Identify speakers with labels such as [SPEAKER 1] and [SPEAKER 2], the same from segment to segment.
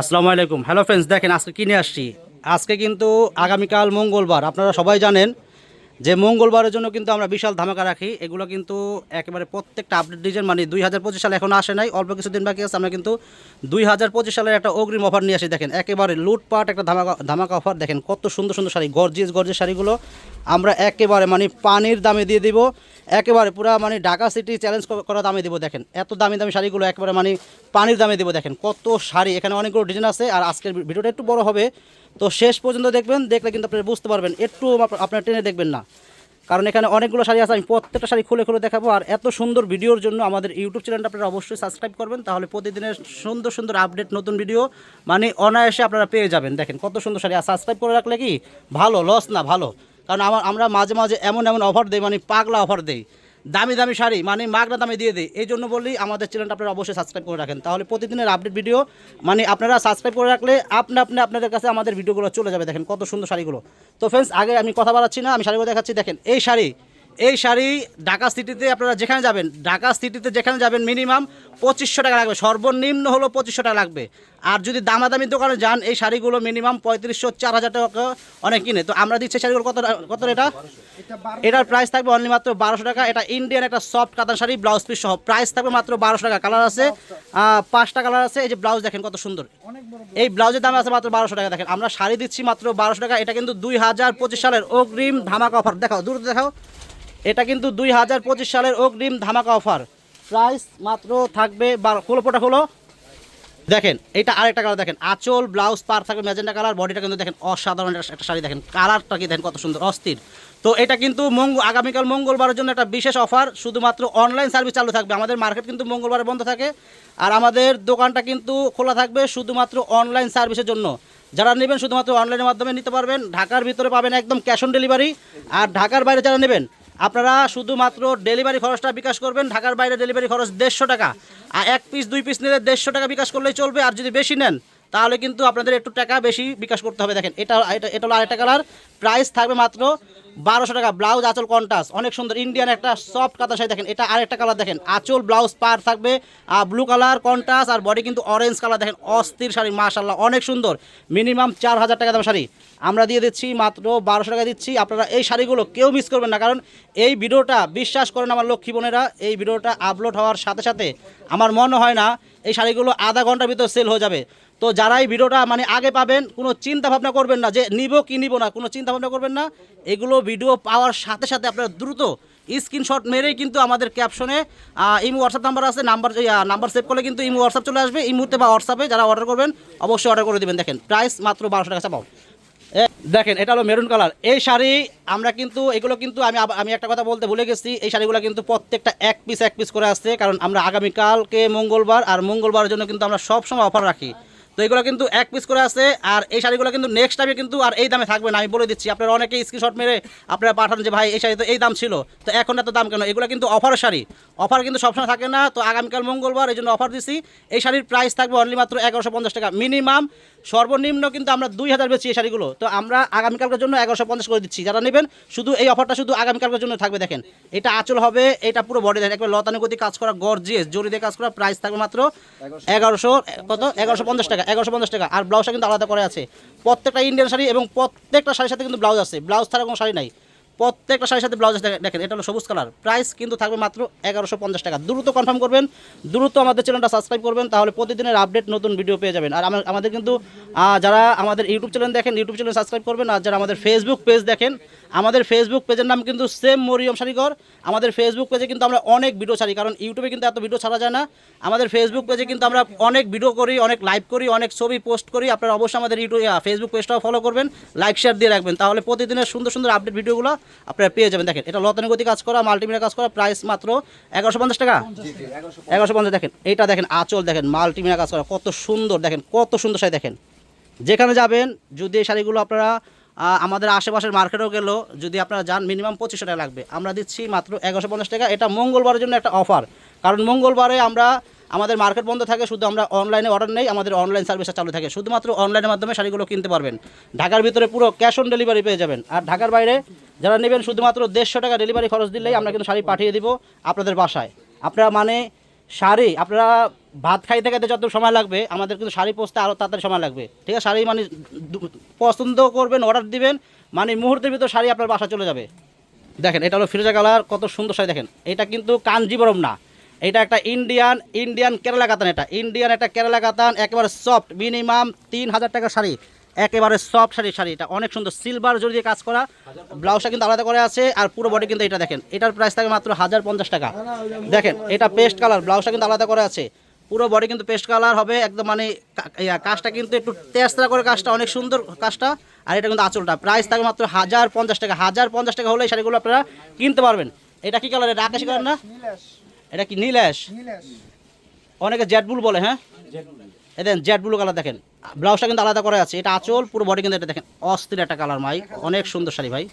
[SPEAKER 1] আসসালামু আলাইকুম। Hello friends দেখেন আজকে কিনে আসছি? আজকে কিন্তু আগামীকাল মঙ্গলবার, আপনারা সবাই জানেন যে মঙ্গলবারের জন্য কিন্তু আমরা বিশাল ধামাকা রাখি, এগুলো কিন্তু একেবারে প্রত্যেকটা আপডেট ডিজাইন মানে দুই হাজার পঁচিশ সালে এখন আসে নাই, অল্প কিছুদিন বাকি আছে, আমরা কিন্তু দুই হাজার পঁচিশ সালের একটা অগ্রিম অফার নিয়ে আসি, দেখেন, একেবারে লুটপাট একটা ধামাকা ধামাকা অফার দেখেন, কত সুন্দর সুন্দর শাড়ি গর্জিয়াস গর্জিয়াস শাড়িগুলো আমরা একেবারে মানে পানির দামে দিয়ে দিব, একেবারে পুরো মানে ঢাকা সিটি চ্যালেঞ্জ করা দামে দিব, দেখেন, এত দামি দামি শাড়িগুলো একেবারে মানে পানির দামে দিব, দেখেন, কত শাড়ি, এখানে অনেকগুলো ডিজাইন আছে, আর আজকের ভিডিওটা একটু বড় হবে তো শেষ পর্যন্ত দেখবেন, দেখলে কিন্তু আপনারা বুঝতে পারবেন, একটু আপনার আপনারা টেনে দেখবেন না। কারণ এখানে অনেকগুলো শাড়ি আছে, আমি প্রত্যেকটা শাড়ি খুলে খুলে দেখাবো। আর এত সুন্দর ভিডিওর জন্য আমাদের ইউটিউব চ্যানেলটা আপনারা অবশ্যই সাবস্ক্রাইব করবেন, তাহলে প্রতিদিনের সুন্দর সুন্দর আপডেট নতুন ভিডিও মানে অনায়াসে আপনারা পেয়ে যাবেন। দেখেন কত সুন্দর শাড়ি, আর সাবস্ক্রাইব করে রাখলে কি? ভালো লস না ভালো। কারণ আমার আমরা মাঝে মাঝে এমন এমন অফার দেই মানে পাগলা অফার দেই। দামি দামি শাড়ি মানে মাগনা দামে দিয়ে দিই। এই জন্য বলি আমাদের চ্যানেলটা আপনারা অবশ্যই সাবস্ক্রাইব করে রাখেন। তাহলে প্রতিদিনের আপডেট ভিডিও মানে আপনারা সাবস্ক্রাইব করে রাখলে আপনি আপনি আপনাদের কাছে আমাদের ভিডিওগুলো চলে যাবে। দেখেন কত সুন্দর শাড়িগুলো। তো ফ্রেন্ডস আগে আমি কথা বলাচ্ছি না, আমি শাড়িগুলো দেখাচ্ছি। দেখেন, এই শাড়ি এই শাড়ি ঢাকা সিটিতে আপনারা যেখানে যাবেন, ঢাকা সিটিতে যেখানে যাবেন মিনিমাম পঁচিশশো টাকা লাগবে, সর্বনিম্ন হলো পঁচিশশো টাকা লাগবে। আর যদি দামাদামি দোকানে যান, এই শাড়িগুলো মিনিমাম পঁয়ত্রিশশো, চার হাজার টাকা অনেক কিনে। তো আমরা দিচ্ছি শাড়িগুলো কত কত এটা এটার প্রাইস থাকবে অনলি মাত্র বারোশো টাকা। এটা ইন্ডিয়ান একটা সফট কাতান শাড়ি ব্লাউজ পিস সহ। প্রাইস থাকবে মাত্র বারোশো টাকা। কালার আছে পাঁচটা কালার আছে। এই যে ব্লাউজ দেখেন কত সুন্দর। এই ব্লাউজের দাম আছে মাত্র বারোশো টাকা। দেখেন, আমরা শাড়ি দিচ্ছি মাত্র বারোশো টাকা। এটা কিন্তু দুই হাজার পঁচিশ সালের অগ্রিম ধামাকা অফার। দেখাও দূর দেখাও। এটা কিন্তু দুই হাজার পঁচিশ সালের অগ্রিম ধামাকা অফার। প্রাইস মাত্র থাকবে বারো খোলো পোটা দেখেন, এটা আরেকটা কালার দেখেন। আঁচল ব্লাউজ পার থাকবে ম্যাজেন্টা কালার বডিটা কিন্তু দেখেন অসাধারণ একটা শাড়ি দেখেন। কালারটা কি দেখেন কত সুন্দর, অস্থির। তো এটা কিন্তু মঙ্গ, আগামীকাল মঙ্গলবারের জন্য একটা বিশেষ অফার। শুধুমাত্র অনলাইন সার্ভিস চালু থাকবে। আমাদের মার্কেট কিন্তু মঙ্গলবারে বন্ধ থাকে। আর আমাদের দোকানটা কিন্তু খোলা থাকবে শুধুমাত্র অনলাইন সার্ভিসের জন্য। যারা নেবেন শুধুমাত্র অনলাইনের মাধ্যমে নিতে পারবেন। ঢাকার ভিতরে পাবেন একদম ক্যাশ অন ডেলিভারি আর ঢাকার বাইরে যারা নেবেন আপনারা শুধুমাত্র ডেলিভারি খরচটা বিকাশ করবেন, ঢাকার বাইরে ডেলিভারি খরচ দেড়শো টাকা। আর এক পিস দুই পিস নিলে দেড়শো টাকা বিকাশ করলেই চলবে, আর যদি বেশি নেন তাহলে কিন্তু আপনাদের একটু টাকা বেশি বিকাশ করতে হবে। দেখেন, এটা এটা হলো আরেকটা কালার প্রাইস থাকবে মাত্র বারোশো টাকা। ব্লাউজ আঁচল কন্টাস অনেক সুন্দর ইন্ডিয়ান একটা সফট কাতার শাড়ি। দেখেন, এটা আরেকটা কালার দেখেন, আঁচল ব্লাউজ পার থাকবে। আর ব্লু কালার কন্টাস আর বডি কিন্তু অরেঞ্জ কালার দেখেন, অস্থির শাড়ি মাশাল্লাহ অনেক সুন্দর। মিনিমাম চার হাজার টাকা দাম শাড়ি। আমরা দিয়ে দিচ্ছি মাত্র বারোশো টাকা দিচ্ছি। আপনারা এই শাড়িগুলো কেউ মিস করবেন না। কারণ এই ভিডিওটা বিশ্বাস করেন আমার লক্ষ্মী বোনেরা, এই ভিডিওটা আপলোড হওয়ার সাথে সাথে আমার মনে হয় না এই শাড়িগুলো আধা ঘণ্টার ভিতর সেল হয়ে যাবে। তো যারা এই ভিডিওটা মানে আগে পাবেন, কোনো চিন্তা ভাবনা করবেন না যে নিব কি নিব না, কোনো চিন্তা ভাবনা করবেন না। এগুলো ভিডিও পাওয়ার সাথে সাথে আপনারা দ্রুত স্ক্রিনশট মেরেই কিন্তু আমাদের ক্যাপশনে ইমো হোয়াটসঅ্যাপ নাম্বার আছে, নাম্বার নাম্বার সেভ করলে কিন্তু ইমো হোয়াটসঅ্যাপ চলে আসবে। এই মুহূর্তে বা হোয়াটসঅ্যাপে যারা অর্ডার করবেন, অবশ্যই অর্ডার করে দেবেন। দেখেন প্রাইস মাত্র বারোশো টাকা চাপাও। দেখেন, এটা হলো মেরুন কালার এই শাড়ি আমরা কিন্তু, এগুলো কিন্তু আমি আমি একটা কথা বলতে ভুলে গেছি, এই শাড়িগুলো কিন্তু প্রত্যেকটা এক পিস এক পিস করে আসছে, কারণ আমরা আগামীকালকে মঙ্গলবার, আর মঙ্গলবারের জন্য কিন্তু আমরা সব সময় অফার রাখি। তো এগুলো কিন্তু এক পিস করে আছে আর এই শাড়িগুলো কিন্তু নেক্সট টাইমে কিন্তু আর এই দামে থাকবে না আমি বলে দিচ্ছি। আপনারা অনেকেই স্ক্রিনশট মেরে আপনারা পাঠান যে ভাই এই শাড়ি তো এই দাম ছিল। তো এখন এত দাম কেন? এগুলো কিন্তু অফার শাড়ি। অফার কিন্তু সবসময় থাকে না। তো আগামীকাল মঙ্গলবার এই জন্য অফার দিচ্ছি এই শাড়ির প্রাইস থাকবে অনলি মাত্র এগারোশো পঞ্চাশ টাকা। মিনিমাম সর্বনিম্ন কিন্তু আমরা দুই হাজার বেচি এই শাড়িগুলো। তো আমরা আগামীকালকের জন্য এগারোশো পঞ্চাশ করে দিচ্ছি। যারা নেবেন শুধু এই অফারটা শুধু আগামীকালকের জন্য থাকবে দেখেন। এটা আঁচল হবে এটা পুরো বডি দেখেন একবার লতানুগতি কাজ করা গর্জিয়াস জরি দিয়ে কাজ করা প্রাইস থাকবে মাত্র এগারোশো কত? এগারোশো পঞ্চাশ টাকা। এগারোশো পঞ্চাশ টাকা। আর ব্লাউজটা কিন্তু আলাদা করে আছে। প্রত্যেকটা ইন্ডিয়ান শাড়ি এবং প্রত্যেকটা শাড়ির সাথে কিন্তু ব্লাউজ আছে। ব্লাউজ ছাড়া কোনো শাড়ি নাই। প্রত্যেকটা শাড়ির সাথে ব্লাউজ দেখেন, এটা হলো সবুজ কালার। প্রাইস কিন্তু থাকবে মাত্র এগারোশো পঞ্চাশ টাকা। দ্রুত কনফার্ম করবেন, দ্রুত আমাদের চ্যানেলটা সাবস্ক্রাইব করবেন, তাহলে প্রতিদিনের আপডেট নতুন ভিডিও পেয়ে যাবেন। আর আমাদের কিন্তু যারা আমাদের ইউটিউব চ্যানেল দেখেন ইউটিউব চ্যানেল সাবস্ক্রাইব করবেন। আর যারা আমাদের ফেসবুক পেজ দেখেন আমাদের ফেসবুক পেজের নাম কিন্তু সেম মরিয়ম শাড়িঘর আমাদের ফেসবুক পেজে কিন্তু আমরা অনেক ভিডিও ছাড়ি, কারণ ইউটিউবে কিন্তু এত ভিডিও ছাড়া যায় না। আমাদের ফেসবুক পেজে কিন্তু আমরা অনেক ভিডিও করি, অনেক লাইভ করি, অনেক ছবি পোস্ট করি। আপনারা অবশ্যই আমাদের ইউটিউব ফেসবুক পেজটাও ফলো করবেন লাইক শেয়ার দিয়ে রাখবেন। তাহলে প্রতিদিনের সুন্দর সুন্দর আপডেট ভিডিওগুলো আপনারা পেয়ে যাবেন। দেখেন, এটা লতানুগতি কাজ করা মাল্টিমিডিয়া কাজ করা প্রাইস মাত্র এগারোশো পঞ্চাশ টাকা। এগারোশো পঞ্চাশ, দেখেন, এটা দেখেন, আঁচল দেখেন মাল্টিমিডিয়া কাজ করা, কত সুন্দর, দেখেন, কত সুন্দর শাড়ি দেখেন। যেখানে যাবেন, যদি এই শাড়িগুলো আপনারা আমাদের আশেপাশের মার্কেটেও গেলেও যদি আপনারা যান মিনিমাম পঁচিশশো টাকা লাগবে। আমরা দিচ্ছি মাত্র এগারোশো পঞ্চাশ টাকা। এটা মঙ্গলবারের জন্য একটা অফার কারণ মঙ্গলবারে আমরা, আমাদের মার্কেট বন্ধ থাকে, শুধু আমরা অনলাইনে অর্ডার নেই, আমাদের অনলাইন সার্ভিসটা চালু থাকে। শুধুমাত্র অনলাইনের মাধ্যমে শাড়িগুলো কিনতে পারবেন। ঢাকার ভিতরে পুরো ক্যাশ অন ডেলিভারি পেয়ে যাবেন। আর ঢাকার বাইরে যারা নেবেন, শুধুমাত্র দেড়শো টাকা ডেলিভারি খরচ দিলেই আমরা কিন্তু শাড়ি পাঠিয়ে দিব আপনাদের বাসায়। আপনারা মানে শাড়ি, আপনারা ভাত খাইতে খাইতে যত সময় লাগবে, আমাদের কিন্তু শাড়ি পৌঁছতে আরও তাড়াতাড়ি সময় লাগবে। ঠিক আছে? শাড়ি মানে পছন্দ করবেন অর্ডার দিবেন মানে মুহূর্তের ভিতর শাড়ি আপনার বাসা চলে যাবে। দেখেন, এটা হলো ফিরোজা কালার, কত সুন্দর শাড়ি দেখেন। এটা কিন্তু কাঞ্জিবরম না। এটা একটা ইন্ডিয়ান ইন্ডিয়ান কেরালা কাতান এটা। ইন্ডিয়ান একটা কেরালা কাতান, একেবারে সফট মিনিমাম তিন হাজার টাকার শাড়ি। একেবারে সফট শাড়ি শাড়ি এটা। অনেক সুন্দর সিলভার জড়ি দিয়ে কাজ করা। ব্লাউজটা কিন্তু আলাদা করে আছে, আর পুরো বডি কিন্তু এটা দেখেন। এটার প্রাইস থাকে মাত্র হাজার পঞ্চাশ টাকা। দেখেন, এটা পেস্ট কালার ব্লাউজটা কিন্তু আলাদা করে আছে। পুরো বডি কিন্তু পেস্ট কালার হবে একদম মানে কাজটা কিন্তু একটু তেজরা করে কাজটা অনেক সুন্দর কাজটা। আর এটা কিন্তু আঁচলটা। প্রাইস থাকে মাত্র হাজার পঞ্চাশ টাকা। হাজার পঞ্চাশ টাকা হলে এই শাড়িগুলো আপনারা কিনতে পারবেন। এটা কি কালার এটা আকাশি কালার না? এটা কি
[SPEAKER 2] নীলাশ?
[SPEAKER 1] অনেকে জেড ব্লু বলে হ্যাঁ? এই দেখেন জেড ব্লু কালার দেখেন। ব্লাউজটা কিন্তু আলাদা করে আছে। এটা আঁচল পুরো বডি কিন্তু এটা দেখেন। অস্থির একটা কালার মাই অনেক সুন্দর শাড়ি ভাই।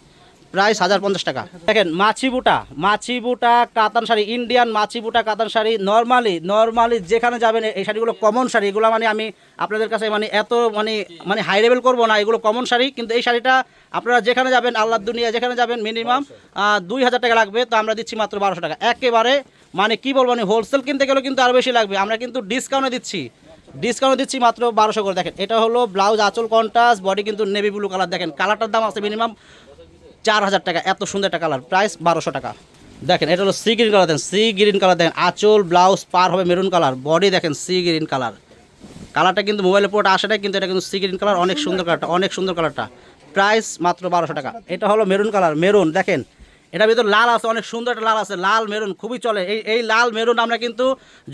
[SPEAKER 1] প্রাইস হাজার পঞ্চাশ টাকা। দেখেন মাছি বুটা মাছি বুটা কাতান শাড়ি ইন্ডিয়ান মাছি বুটা কাতান শাড়ি নর্মালি নর্মালি যেখানে যাবেন, এই শাড়িগুলো কমন শাড়ি। এগুলো মানে আমি আপনাদের কাছে মানে এত মানে মানে হাই লেভেল করব না, এগুলো কমন শাড়ি। কিন্তু এই শাড়িটা আপনারা যেখানে যাবেন আল্লাহ দুনিয়া যেখানে যাবেন মিনিমাম দুই হাজার টাকা লাগবে। তো আমরা দিচ্ছি মাত্র বারোশো টাকা। একেবারে মানে কি বলব মানে হোলসেল কিনতে গেলেও কিন্তু আরও বেশি লাগবে। আমরা কিন্তু ডিসকাউন্টে দিচ্ছি। ডিসকাউন্ট দিচ্ছি মাত্র বারোশো করে। দেখেন, এটা হলো ব্লাউজ আঁচল কন্টাস বডি কিন্তু নেভি ব্লু কালার দেখেন কালারটার দাম আছে মিনিমাম চার হাজার টাকা, এত সুন্দর একটা কালার প্রাইস বারোশো টাকা। দেখেন, এটা হলো সি গ্রিন কালার দেখেন সি গ্রিন কালার দেখেন, আঁচল ব্লাউজ পার হবে মেরুন কালার বডি দেখেন সি গ্রিন কালার কালারটা কিন্তু মোবাইলে পুরোটা আসে না কিন্তু এটা কিন্তু সি গ্রিন কালার অনেক সুন্দর কালারটা অনেক সুন্দর কালারটা প্রাইস মাত্র বারোশো টাকা। এটা হলো মেরুন কালার মেরুন দেখেন। এটার ভিতর লাল আছে, অনেক সুন্দর একটা লাল আছে, লাল মেরুন খুবই চলে। এই এই লাল মেরুন আমরা কিন্তু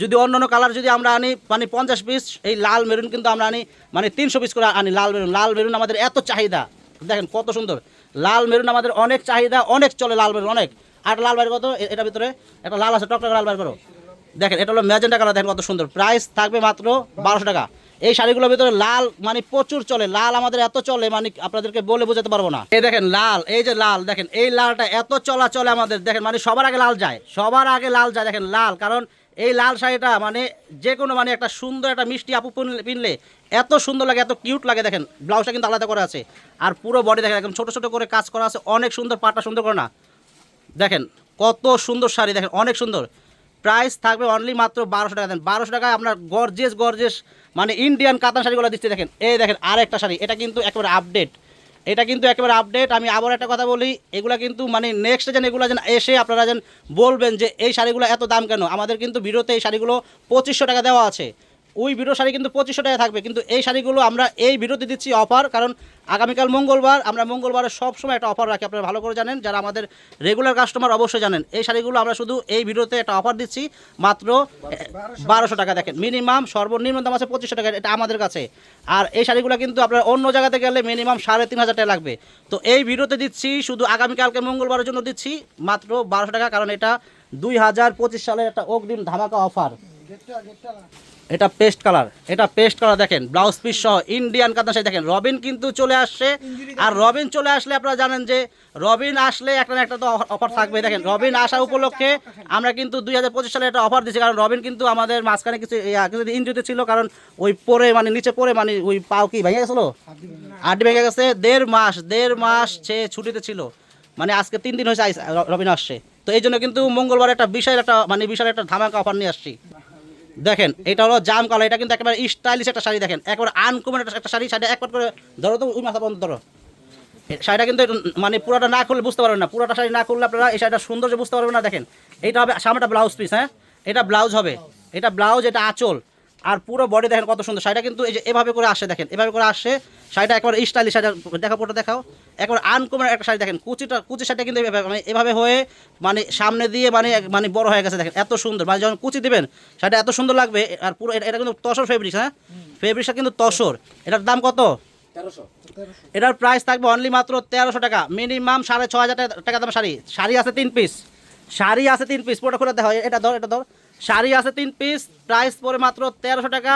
[SPEAKER 1] যদি অন্য অন্য কালার যদি আমরা আনি মানে পঞ্চাশ পিস এই লাল মেরুন কিন্তু আমরা আনি মানে তিনশো পিস করে আনি লাল মেরুন লাল মেরুন আমাদের এত চাহিদা। দেখেন কত সুন্দর। লাল মেরুন আমাদের অনেক চাহিদা, অনেক চলে লাল মেরুন, অনেক। আর লাল বাইর কত? এ- এটার ভিতরে একটা লাল আছে টকটক লাল বাইর করো। দেখেন, এটা হলো ম্যাজেন্টা কালার দেখেন কত সুন্দর। প্রাইস থাকবে মাত্র বারোশো টাকা। এই শাড়িগুলোর ভিতরে লাল মানে প্রচুর চলে। লাল আমাদের এত চলে মানে আপনাদেরকে বলে বোঝাতে পারব না। এই দেখেন, লাল, এই যে লাল, দেখেন, এই লালটা এত চলা চলে আমাদের, দেখেন মানে সবার আগে লাল যায়, সবার আগে লাল যায়, দেখেন, লাল। কারণ এই লাল শাড়িটা মানে যে কোনো মানে একটা সুন্দর একটা মিষ্টি আপু পিনলে- এত সুন্দর লাগে, এত কিউট লাগে, দেখেন ব্লাউজটা কিন্তু আলাদা করে আছে। আর পুরো বডি দেখেন, একদম ছোটো ছোটো করে কাজ করা আছে, অনেক সুন্দর পাটা সুন্দর করে না। দেখেন, কত সুন্দর শাড়ি, দেখেন, অনেক সুন্দর। প্রাইস থাকবে অনলি মাত্র বারোশো টাকা দেন বারোশো টাকায় আপনার গর্জেস গর্জেস মানে ইন্ডিয়ান কাতান শাড়িগুলো দিচ্ছে, দেখেন। এই দেখেন আর একটা শাড়ি, এটা কিন্তু একেবারে আপডেট এটা কিন্তু একেবারে আপডেট আমি আবার একটা কথা বলি, এগুলো কিন্তু মানে নেক্সট যেন এগুলো যেন এসে আপনারা যেন বলবেন যে এই শাড়িগুলো এত দাম কেন? আমাদের কিন্তু ভিডিওতে এই শাড়িগুলো পঁচিশশো টাকা দেওয়া আছে। ওই ভিডিও শাড়ি কিন্তু পঁচিশশো টাকা থাকবে। কিন্তু এই শাড়িগুলো আমরা এই ভিডিওতে দিচ্ছি অফার কারণ আগামীকাল মঙ্গলবার, আমরা মঙ্গলবারে সবসময় একটা অফার রাখি, আপনারা ভালো করে জানেন। যারা আমাদের রেগুলার কাস্টমার অবশ্যই জানেন, এই শাড়িগুলো আমরা শুধু এই ভিডিওতে একটা অফার দিচ্ছি, মাত্র বারোশো টাকা। দেখেন মিনিমাম সর্বনিম্ন দাম আছে পঁচিশশো টাকা, এটা আমাদের কাছে। আর এই শাড়িগুলো কিন্তু আপনার অন্য জায়গাতে গেলে মিনিমাম সাড়ে তিন হাজার টাকা লাগবে। তো এই ভিডিওতে দিচ্ছি, শুধু আগামীকালকে মঙ্গলবারের জন্য দিচ্ছি, মাত্র বারোশো টাকা, কারণ এটা দুই হাজার পঁচিশ সালের একটা অগ্রিম ধামাকা অফার এটা পেস্ট কালার এটা পেস্ট কালার দেখেন ব্লাউজ পিস সহ ইন্ডিয়ান কাতান শাড়ি দেখেন রবিন কিন্তু চলে আসছে। আর রবিন চলে আসলে আপনারা জানেন যে রবিন আসলে একটা না একটা তো অফার থাকবে। দেখেন রবিন আসা উপলক্ষে আমরা কিন্তু দুই হাজার পঁচিশ সালে একটা অফার দিচ্ছি কারণ রবিন কিন্তু আমাদের মাঝখানে কিছু কিছু ইঞ্জুরিতে ছিল কারণ ওই পরে মানে নিচে পরে মানে ওই পাও কি ভেঙে গেছিল? আড্ডি ভেঙে গেছে দেড় মাস দেড় মাস সে ছুটিতে ছিল। মানে আজকে তিন দিন হয়েছে রবিন আসছে। তো এই জন্য কিন্তু মঙ্গলবার একটা বিশাল একটা মানে বিশাল একটা ধামাকা অফার নিয়ে আসছি। দেখেন, এটা হলো জাম কালার, এটা কিন্তু একেবারে স্টাইলিশ একটা শাড়ি, দেখেন। একবার আনকমন একটা শাড়ি, শাড়িটা একবার করে ধরো তো ওই মাথা বন্ধ ধরো শাড়িটা কিন্তু মানে পুরোটা না খুললে বুঝতে পারবেন না। পুরোটা শাড়ি না খুললে আপনারা এই শাড়িটা সৌন্দর্য বুঝতে পারবেন না, দেখেন। এটা হবে, সামনেটা ব্লাউজ পিস হ্যাঁ? এটা ব্লাউজ হবে। এটা ব্লাউজ এটা আঁচল। আর পুরো বডি দেখেন কত সুন্দর। শাড়িটা কিন্তু এই যে এভাবে করে আসে দেখেন এভাবে করে আসে। শাড়িটা একবার স্টাইলিশ শাড়ি দেখা পুরোটা দেখাও। একবার আনকমন একটা শাড়ি দেখেন কুচিটা কুচি শাড়িটা কিন্তু এভাবে মানে এভাবে হয়ে মানে সামনে দিয়ে মানে মানে বড় হয়ে গেছে দেখেন এত সুন্দর। মানে যখন কুচি দিবেন শাড়িটা এত সুন্দর লাগবে আর পুরো এটা কিন্তু তসর ফেব্রিক্স হ্যাঁ? ফেব্রিক্সটা কিন্তু তসর। এটার দাম কত? এটার প্রাইস থাকবে অনলি মাত্র তেরোশো টাকা। মিনিমাম সাড়ে ছ হাজার টাকা- টাকা দাম শাড়ি। শাড়ি আছে তিন পিস শাড়ি আছে তিন পিস পুরোটা খুলে দেখা এটা ধর এটা ধর। শাড়ি আছে তিন পিস প্রাইস পরে মাত্র তেরোশো টাকা।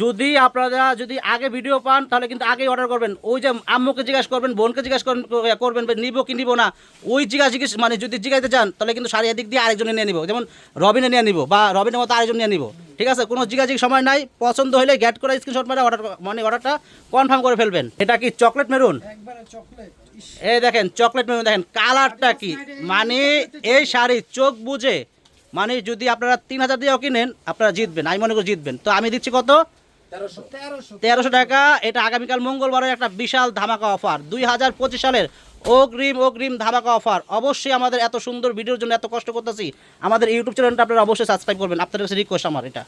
[SPEAKER 1] যদি আপনারা যদি আগে ভিডিও পান তাহলে কিন্তু আগেই অর্ডার করবেন। ওই যে আম্মুকে জিজ্ঞাসা করবেন বোনকে জিজ্ঞাসা করবেন করবেন নিবো কি নিবো না ওই জিজ্ঞাসা জিজ্ঞেস মানে যদি জিজ্ঞাসা চান তাহলে কিন্তু শাড়ি এদিক দিয়ে আরেকজনে নিয়ে নিবো। যেমন রবিনে নিয়ে নিব বা রবিনের মতো আরেকজন নিয়ে নিব। ঠিক আছে? কোনো জিজ্ঞাসা সময় নাই। পছন্দ হলে গ্যাট করে স্ক্রিনশট মেরে অর্ডার মানে অর্ডারটা কনফার্ম করে ফেলবেন। এটা কি চকলেট মেরুন এই দেখেন চকলেট মেরুন দেখেন। কালারটা কি? মানে এই শাড়ি চোখ বুঝে মানে যদি আপনারা তিন হাজার দিয়েও কিনেন আপনারা জিতবেন আমি মনে করি জিতবেন। তো আমি দিচ্ছি কত?
[SPEAKER 2] তেরোশো।
[SPEAKER 1] তেরোশো। টাকা। এটা আগামীকাল মঙ্গলবারের একটা বিশাল ধামাকা অফার। দুই হাজার পঁচিশ সালের অগ্রিম অগ্রিম ধামাকা অফার। অবশ্যই আমাদের এত সুন্দর ভিডিওর জন্য এত কষ্ট করতেছি। আমাদের ইউটিউব চ্যানেলটা আপনারা অবশ্যই সাবস্ক্রাইব করবেন। আপনাদের কাছে রিকোয়েস্ট আমার এটা।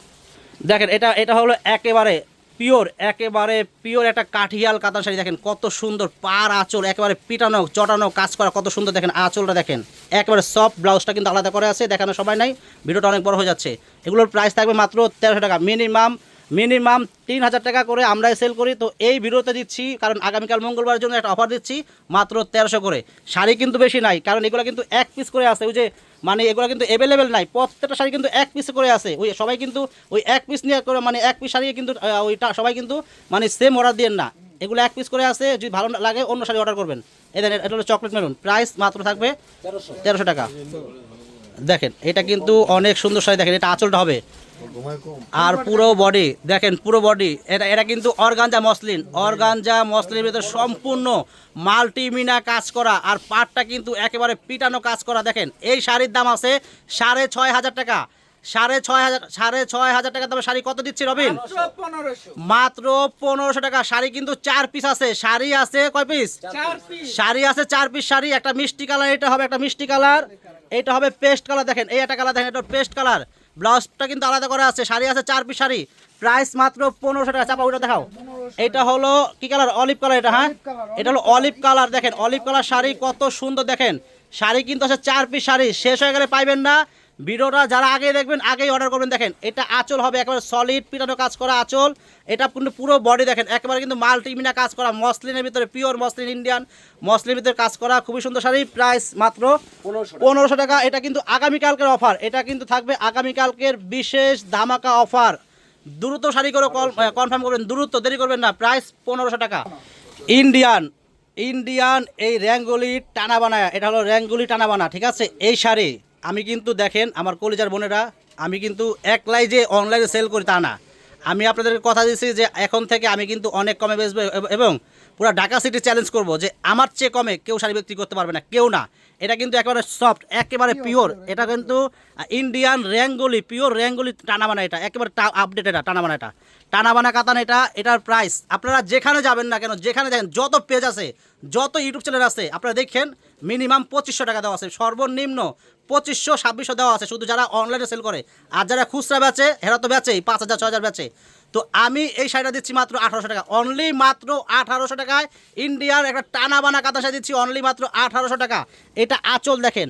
[SPEAKER 1] দেখেন এটা এটা হলো একেবারে পিওর, একেবারে পিওর একটা কাঠিয়াল কাতান শাড়ি দেখেন, কত সুন্দর পার আঁচল, একেবারে পিটানো চটানো কাজ করা, কত সুন্দর দেখেন আঁচলটা দেখেন। একেবারে সফট ব্লাউজটা কিন্তু আলাদা করে আছে, দেখানো সবাই নাই, ভিডিওটা অনেক বড় হয়ে যাচ্ছে। এগুলোর প্রাইস থাকবে মাত্র তেরোশো টাকা মিনিমাম মিনিমাম তিন হাজার টাকা করে আমরাই সেল করি। তো এই ভিডিওতে দিচ্ছি, কারণ আগামীকাল মঙ্গলবারের জন্য একটা অফার দিচ্ছি, মাত্র তেরোশো করে। শাড়ি কিন্তু বেশি নাই, কারণ এগুলো কিন্তু এক পিস করে আছে। ওই যে মানে এগুলো কিন্তু অ্যাভেলেবেল নাই, প্রত্যেকটা শাড়ি কিন্তু এক পিস করে আছে। ওই সবাই কিন্তু ওই এক পিস নিয়ে করে মানে এক পিস শাড়ি কিন্তু ওইটা সবাই কিন্তু মানে সেম অর্ডার দিয়ে না। এগুলো এক পিস করে আছে, যদি ভালো লাগে অন্য শাড়ি অর্ডার করবেন। এদের এটা হলো চকলেট মেরুন প্রাইস মাত্র থাকবে তেরোশো টাকা। দেখেন, এটা কিন্তু অনেক সুন্দর শাড়ি, দেখেন, এটা আঁচলটা হবে। আর পুরো বডি দেখেন পুরো বডি এটা এটা কিন্তু অর্গানজা মসলিন অর্গানজা মসলিনের ভিতরে সম্পূর্ণ মাল্টিমিনা কাজ করা আর পাটটা কিন্তু একেবারে পিটানো কাজ করা দেখেন এই শাড়ির দাম আছে সাড়ে ছয় হাজার টাকা সাড়ে ছয় হাজার সাড়ে ছয় হাজার টাকা দামে শাড়ি কত দিচ্ছি রবিন? মাত্র পনেরোশো টাকা শাড়ি কিন্তু চার পিস আছে শাড়ি আছে কয় পিস
[SPEAKER 2] পিস
[SPEAKER 1] শাড়ি আছে চার পিস শাড়ি একটা মিষ্টি কালার এটা হবে একটা মিষ্টি কালার এটা হবে পেস্ট কালার দেখেন এই একটা কালার দেখেন এটা পেস্ট কালার। ব্লাউজটা কিন্তু আলাদা করা আছে শাড়ি আছে চার পিস শাড়ি। প্রাইস মাত্র পনেরোশো টাকা। চাপা ওইটা দেখাও। এটা হলো কি কালার? অলিভ কালার এটা হ্যাঁ? এটা হলো অলিভ কালার দেখেন। অলিভ কালার শাড়ি কত সুন্দর দেখেন। শাড়ি কিন্তু আছে চার পিস শাড়ি। শেষ হয়ে গেলে পাইবেন না। ভিডিওটা যারা আগে দেখবেন আগেই অর্ডার করবেন দেখেন এটা আঁচল হবে একেবারে সলিড পিটানো কাজ করা আঁচল। এটা কিন্তু পুরো বডি দেখেন একেবারে কিন্তু মাল্টিমিনা কাজ করা মসলিনের ভিতরে পিওর মসলিন ইন্ডিয়ান মসলিনের ভিতরে কাজ করা খুবই সুন্দর শাড়ি প্রাইস মাত্র পনেরোশো টাকা। এটা কিন্তু আগামীকালকের অফার এটা কিন্তু থাকবে আগামীকালকের বিশেষ ধামাকা অফার দ্রুত শাড়ি করে কনফার্ম করবেন দ্রুত দেরি করবেন না প্রাইস পনেরোশো টাকা। ইন্ডিয়ান ইন্ডিয়ান এই র্যাঙ্গুলি টানা বানায় এটা হলো র্যাঙ্গুলি টানা বানা ঠিক আছে? এই শাড়ি। আমি কিন্তু দেখেন, আমার কলিজার বোনেরা, আমি কিন্তু একলাই যে অনলাইনে সেল করি তা না। আমি আপনাদেরকে কথা দিচ্ছি যে এখন থেকে আমি কিন্তু অনেক কমে বেচবো এবং পুরো ঢাকা সিটি চ্যালেঞ্জ করব যে আমার চেয়ে কমে কেউ শাড়ি বিক্রি করতে পারবে না কেউ না। এটা কিন্তু একেবারে সফট একেবারে পিওর এটা কিন্তু ইন্ডিয়ান র্যাঙ্গুলি পিওর র্যাঙ্গুলি টানা বানা এটা একেবারে আপডেট এটা টানা বানা এটা। টানা বানা কাতান এটা এটার প্রাইস আপনারা যেখানে যাবেন না কেন যেখানে যাবেন যত পেজ আছে যত ইউটিউব চ্যানেল আছে আপনারা দেখেন মিনিমাম পঁচিশশো টাকা দেওয়া আছে সর্বনিম্ন পঁচিশশো ছাব্বিশশো দেওয়া আছে শুধু যারা অনলাইনে সেল করে। আর যারা খুচরা বেচে হেরা তো বেচেই পাঁচ হাজার ছ হাজার বেচে। তো আমি এই শাড়িটা দিচ্ছি মাত্র আঠারোশো টাকা। অনলি মাত্র আঠারোশো টাকায় ইন্ডিয়ার একটা টানা বানা কাঁথা শাড়ি দিচ্ছি অনলি মাত্র আঠারোশো টাকা। এটা আঁচল দেখেন।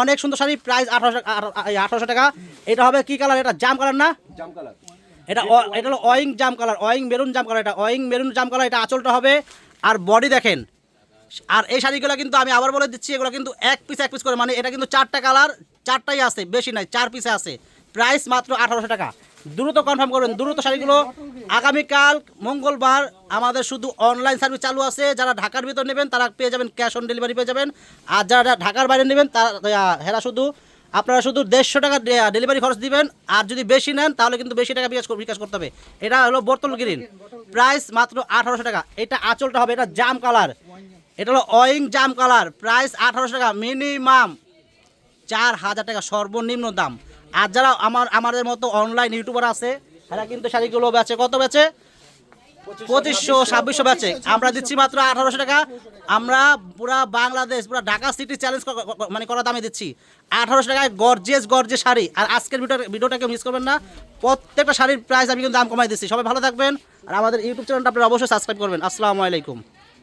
[SPEAKER 1] অনেক সুন্দর শাড়ি প্রাইস আঠারোশো আঠারোশো টাকা। এটা হবে কি কালার এটা জাম কালার না? জাম কালার এটা এটা হলো অয়িং জাম কালার অয়িং মেরুন জাম কালার এটা অয়িং মেরুন জাম কালার এটা আঁচলটা হবে। আর বডি দেখেন। আর এই শাড়িগুলো কিন্তু আমি আবার বলে দিচ্ছি এগুলো কিন্তু এক পিস এক পিস করে। মানে এটা কিন্তু চারটা কালার চারটাই আছে বেশি নাই চার পিসে আছে। প্রাইস মাত্র আঠারোশো টাকা। দ্রুত কনফার্ম করবেন দ্রুত শাড়িগুলো আগামীকাল মঙ্গলবার আমাদের শুধু অনলাইন সার্ভিস চালু আছে। যারা ঢাকার ভিতর নেবেন, তারা পেয়ে যাবেন ক্যাশ অন ডেলিভারি পেয়ে যাবেন। আর যারা ঢাকার বাইরে নেবেন, তারা হেরা শুধু, আপনারা শুধু দেড়শো টাকা ডেলিভারি খরচ দিবেন। আর যদি বেশি নেন, তাহলে কিন্তু বেশি টাকা বিকাশ বিকাশ করতে হবে। এটা হলো বোতল গ্রিন। প্রাইস মাত্র আঠারোশো টাকা। এটা আঁচলটা হবে, এটা জাম কালার এটা হলো অয়িং জাম কালার প্রাইস আঠারোশো টাকা। মিনিমাম চার হাজার টাকা সর্বনিম্ন দাম। আর যারা আমার, আমাদের মতো অনলাইন ইউটিউবার আছে, তারা কিন্তু শাড়িগুলো বেচে কত বেচে? পঁচিশশো, ছাব্বিশশো বেচে। আমরা দিচ্ছি মাত্র আঠারোশো টাকা। আমরা পুরা বাংলাদেশ, পুরা ঢাকা সিটি চ্যালেঞ্জ মানে করা দামে দিচ্ছি। আঠারোশো টাকায় গর্জেস গর্জেস শাড়ি। আর আজকের ভিডিও ভিডিওটাকে মিস করবেন না। প্রত্যেকটা শাড়ির প্রাইস আমি কিন্তু দাম কমাই দিচ্ছি। সবাই ভালো থাকবেন। আর আমাদের ইউটিউব চ্যানেলটা আপনারা অবশ্যই সাবস্ক্রাইব করবেন। আসসালামু আলাইকুম।